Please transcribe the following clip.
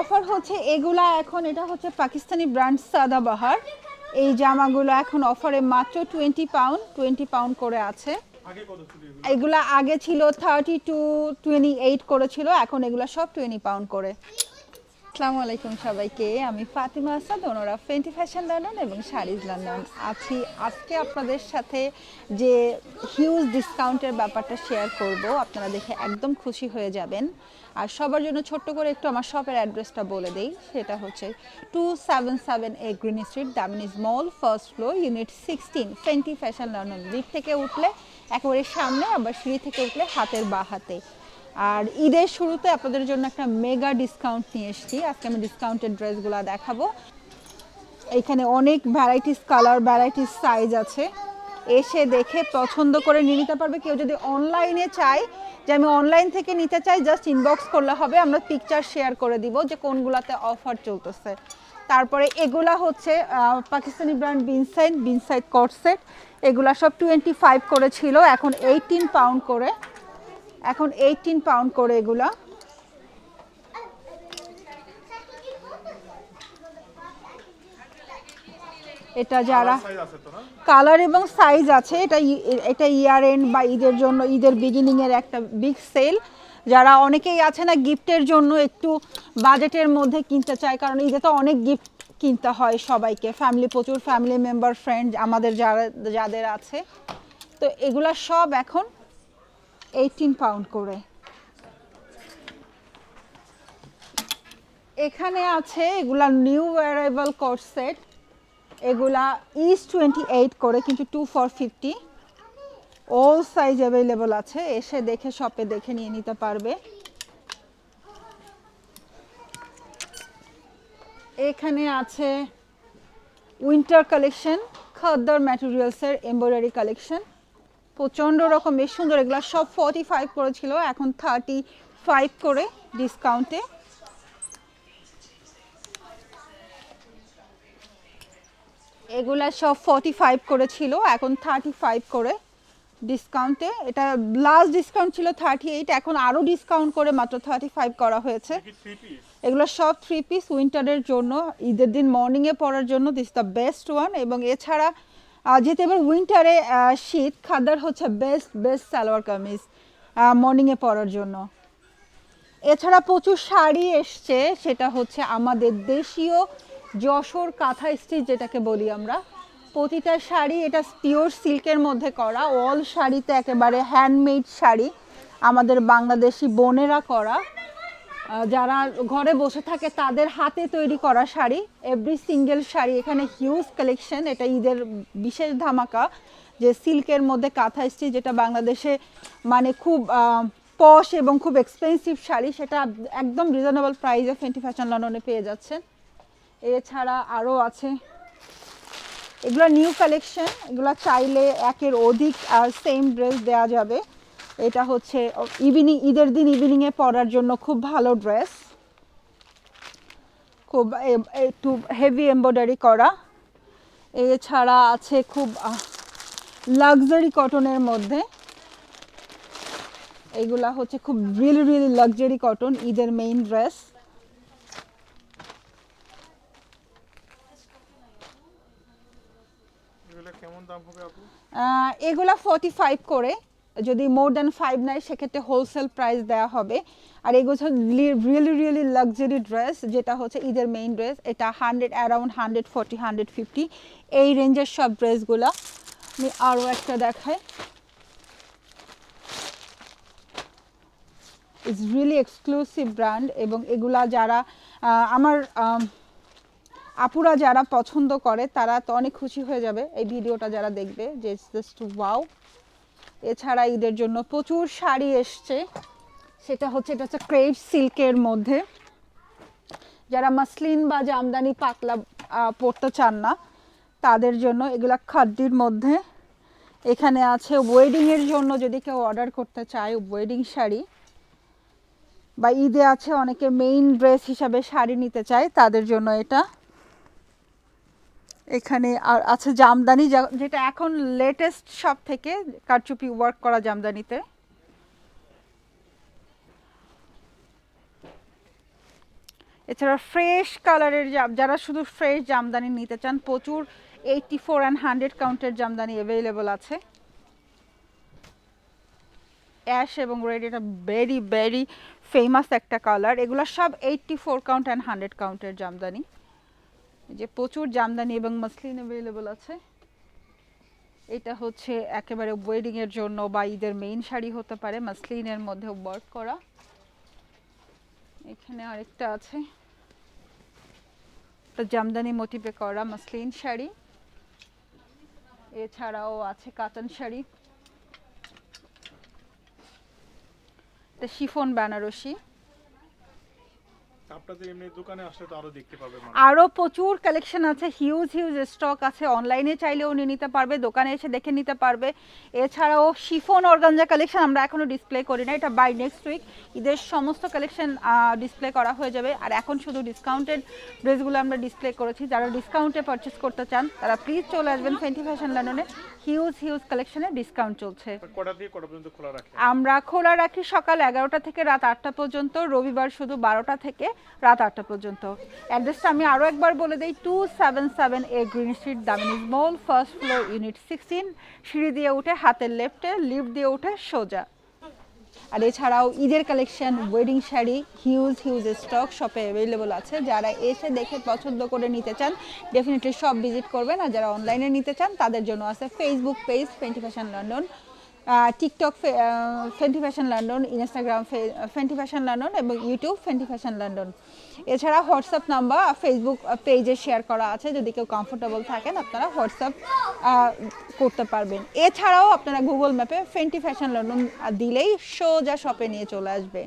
Offer হচ্ছে এগুলা এখন, এটা হচ্ছে পাকিস্তানি ব্র্যান্ড সাদাবাহার এই জামাগুলো এখন অফারে মাত্র টোয়েন্টি পাউন্ড টোয়েন্টি পাউন্ড করে আছে? এগুলা আগে ছিল থার্টি টু টোয়েন্টি এইট করেছিল, এখন এগুলা সব টোয়েন্টি পাউন্ড করে আসসালামু আলাইকুম সবাইকে। আমি ফাতিমা আসাদ, ওনারা ফেন্টি ফ্যাশন লন্ডন এবং শাড়িজ লন্ডন আছি। আজকে আপনাদের সাথে যে হিউজ ডিসকাউন্টের ব্যাপারটা শেয়ার করব, আপনারা দেখে একদম খুশি হয়ে যাবেন। আর সবার জন্য ছোট্ট করে একটু আমার শপের অ্যাড্রেসটা বলে দেই। সেটা হচ্ছে two seven seven A green street দামিনিজ mall first floor unit sixteen Fenty Fashion London lift থেকে উঠলে, একেবারে সামনে, আবার সিঁড়ি থেকে উঠলে, হাতের বা হাতে। আর ঈদের শুরুতে আপনাদের জন্য একটা মেগা ডিসকাউন্ট নিয়ে এসেছি। আজকে আমি ডিসকাউন্টেড ড্রেসগুলো দেখাবো। এখানে অনেক ভ্যারাইটিস কালার ভ্যারাইটিস সাইজ আছে। এসে দেখে পছন্দ করে নিয়ে নিতে পারবে। কেউ যদি অনলাইনে চায় যে আমি অনলাইন থেকে নিতে চাই জাস্ট ইনবক্স করলে হবে। আমরা পিকচার শেয়ার করে দিব যে কোনগুলাতে অফার চলতেছে। তারপরে এগুলা হচ্ছে পাকিস্তানি ব্র্যান্ড বিনসাইড বিনসাইড কটসেট এগুলা সব টোয়েন্টি ফাইভ করে ছিল এখন এইটিন পাউন্ড করে। এখন এইটিন পাউন্ড করে এগুলা। এটা যারা কালার এবং সাইজ আছে এটা এটা ইয়ার এন্ড বা ঈদের জন্য ঈদের বিগিনিং এর একটা বিগ সেল যারা অনেকেই আছে না গিফটের জন্য একটু বাজেটের মধ্যে কিনতে চায় কারণ ঈদে তো অনেক গিফট কিনতে হয় সবাইকে। ফ্যামিলি প্রচুর ফ্যামিলি মেম্বার ফ্রেন্ড আমাদের যারা যাদের আছে। তো এগুলা সব এখন এইটিন পাউন্ড করে। এখানে আছে এগুলা নিউ অ্যারাইভাল কোর্স সেট এগুলা ইস টোয়েন্টি এইট করে, কিন্তু two four fifty all size available আছে, এসে দেখে শপে দেখে নিয়ে নিতে পারবে। এখানে আছে উইন্টার কালেকশন খদ্দর ম্যাটেরিয়ালসের এমব্রয়ডারি কালেকশন প্রচণ্ড রকম বেশ সুন্দর। এগুলো সব ফর্টি ফাইভ করেছিল এখন থার্টি ফাইভ করে ডিসকাউন্টে এগুলা সব ফর্টি ফাইভ করে ছিল এখন থার্টি ফাইভ করে ডিসকাউন্টে এটা লাস্ট ডিসকাউন্ট ছিল থার্টি এইট এখন আরও ডিসকাউন্ট করে মাত্র থার্টি ফাইভ করা হয়েছে। এগুলো সব থ্রি পিস উইন্টারের জন্য ঈদের দিন মর্নিংয়ে পরার জন্য দিস দ্য বেস্ট ওয়ান এবং এছাড়া যেহেতু এবার উইন্টারে শীত, খাদ্যার হচ্ছে বেস্ট বেস্ট সালোয়ার কামিজ মর্নিংয়ে পরার জন্য। এছাড়া প্রচুর শাড়ি এসছে, সেটা হচ্ছে আমাদের দেশীয় যশোর কাঁথা স্টিচ যেটাকে বলি আমরা। প্রতিটা শাড়ি এটা পিওর সিল্কের মধ্যে করা অল শাড়িতে একেবারে হ্যান্ডমেড শাড়ি। আমাদের বাংলাদেশি বোনেরা করা। যারা ঘরে বসে থাকে তাদের হাতে তৈরি করা শাড়ি এভরি সিঙ্গেল শাড়ি, এখানে হিউজ কালেকশন এটা ঈদের বিশেষ ধামাকা, যে সিল্কের মধ্যে কাঁথা স্টিচ, যেটা বাংলাদেশে মানে খুব পশ এবং খুব এক্সপেন্সিভ শাড়ি, সেটা একদম রিজনেবল প্রাইসে ফেন্টি ফ্যাশন লন্ডনে পেয়ে যাচ্ছেন। এছাড়া আরও আছে, এগুলো নিউ কালেকশন এগুলো চাইলে একের অধিক সেম ড্রেস দেওয়া যাবে। এটা হচ্ছে ইভিনিং ঈদের দিন ইভিনিংয়ে পরার জন্য খুব ভালো ড্রেস খুব একটু হেভি এমব্রয়ডারি করা। এছাড়া আছে খুব লাক্সারি কটনের মধ্যে। এগুলা হচ্ছে খুব রিয়েলি রিয়েলি লাক্সারি কটন ঈদের মেইন ড্রেস এগুলা ফর্টি ফাইভ করে। যদি মোর দ্যান ফাইভ নাই, সেক্ষেত্রে হোলসেল প্রাইস দেওয়া হবে। আর এগুলো রিয়েলি রিয়েলি লাক্সারি ড্রেস যেটা হচ্ছে ঈদের মেইন ড্রেস এটা hundred around hundred forty hundred fifty এই রেঞ্জের সব ড্রেসগুলো আমি আরও একটা দেখাই। ইটস রিয়েলি এক্সক্লুসিভ ব্র্যান্ড এবং এগুলা যারা আমার আপুরা যারা পছন্দ করে, তারা তো অনেক খুশি হয়ে যাবে। এই ভিডিওটা যারা দেখবে, যে ইটস জাস্ট ওয়াও এছাড়া ঈদের জন্য প্রচুর শাড়ি এসছে। সেটা হচ্ছে, এটা হচ্ছে ক্রেপ সিল্কের মধ্যে। যারা মাসলিন বা জামদানি পাতলা পরতে চান না, তাদের জন্য এগুলা খাদ্যির মধ্যে। এখানে আছে ওয়েডিংয়ের জন্য যদি কেউ অর্ডার করতে চায় ওয়েডিং শাড়ি। বা ঈদে আছে অনেকে মেইন ড্রেস হিসাবে শাড়ি নিতে চায়, তাদের জন্য এটা। এখানে আর আছে জামদানি যেটা এখন লেটেস্ট সব থেকে কারচুপি ওয়ার্ক করা জামদানিতে। এছাড়া ফ্রেশ কালারের যারা শুধু ফ্রেশ জামদানি নিতে চান, প্রচুর এইটটি ফোর অ্যান্ড হান্ড্রেড কাউন্টের জামদানি অ্যাভেলেবল আছে। অ্যাশ এবং রেড এটা ভেরি ভেরি ফেমাস একটা কালার এগুলো সব eighty four count and hundred কাউন্টের Jamdani. যে প্রচুর জামদানি এবং মসলিন অ্যাভেলেবল আছে। এটা হচ্ছে একেবারে ওয়েডিং এর জন্য বা ঈদের মেইন শাড়ি হতে পারে মসলিনের মধ্যে ওয়ার্ক করা। এখানে আরেকটা আছে। জামদানি মোটিভে করা মসলিন শাড়ি। এছাড়াও আছে কাতান শাড়ি। শিফন বেনারসি। আপনাদের এমনি দোকানে আসলে তো আরও দেখতে পাবে। আরও প্রচুর কালেকশন আছে হিউজ হিউজ স্টক আছে। অনলাইনে চাইলেও নিয়ে নিতে পারবে দোকানে এসে দেখে নিতে পারবে। এছাড়াও শিফন অর্গানজা কালেকশন আমরা এখনও ডিসপ্লে করি না এটা বাই নেক্সট উইক ঈদের সমস্ত কালেকশন ডিসপ্লে করা হয়ে যাবে। আর এখন শুধু ডিসকাউন্টেড ড্রেসগুলো আমরা ডিসপ্লে করেছি। যারা ডিসকাউন্টে পারচেস করতে চান তারা প্লিজ চলে আসবেন ফেন্টি ফ্যাশন লন্ডনে হিউজ হিউজ কালেকশনে ডিসকাউন্ট চলছে। আমরা খোলা রাখি সকাল এগারোটা থেকে রাত আটটা পর্যন্ত রবিবার শুধু বারোটা থেকে রাত আটটা পর্যন্ত। অ্যাড্রেসটা আমি আরও একবার বলে দিই two seven seven A green street দামিনিজ mall first floor unit sixteen সিঁড়ি দিয়ে উঠে, হাতের লেফটে লিফট দিয়ে উঠে, সোজা। আর এছাড়াও ঈদের collection wedding sari huge huge stock শপে অ্যাভেলেবল আছে। যারা এসে দেখে পছন্দ করে নিতে চান ডেফিনেটলি শপ ভিজিট করবেন। আর যারা অনলাইনে নিতে চান, তাদের জন্য আছে Facebook page Fenty Fashion London TikTok Fenty Fashion London Instagram Fenty Fashion London এবং ইউটিউব ফেন্টি ফ্যাশন লন্ডন এছাড়া হোয়াটসঅ্যাপ নাম্বার ফেসবুক পেজে শেয়ার করা আছে। যদি কেউ কমফোর্টেবল থাকেন, আপনারা হোয়াটসঅ্যাপ করতে পারবেন। এছাড়াও আপনারা গুগল ম্যাপে ফেন্টি ফ্যাশন লন্ডন দিলেই সোজা শপে নিয়ে চলে আসবে।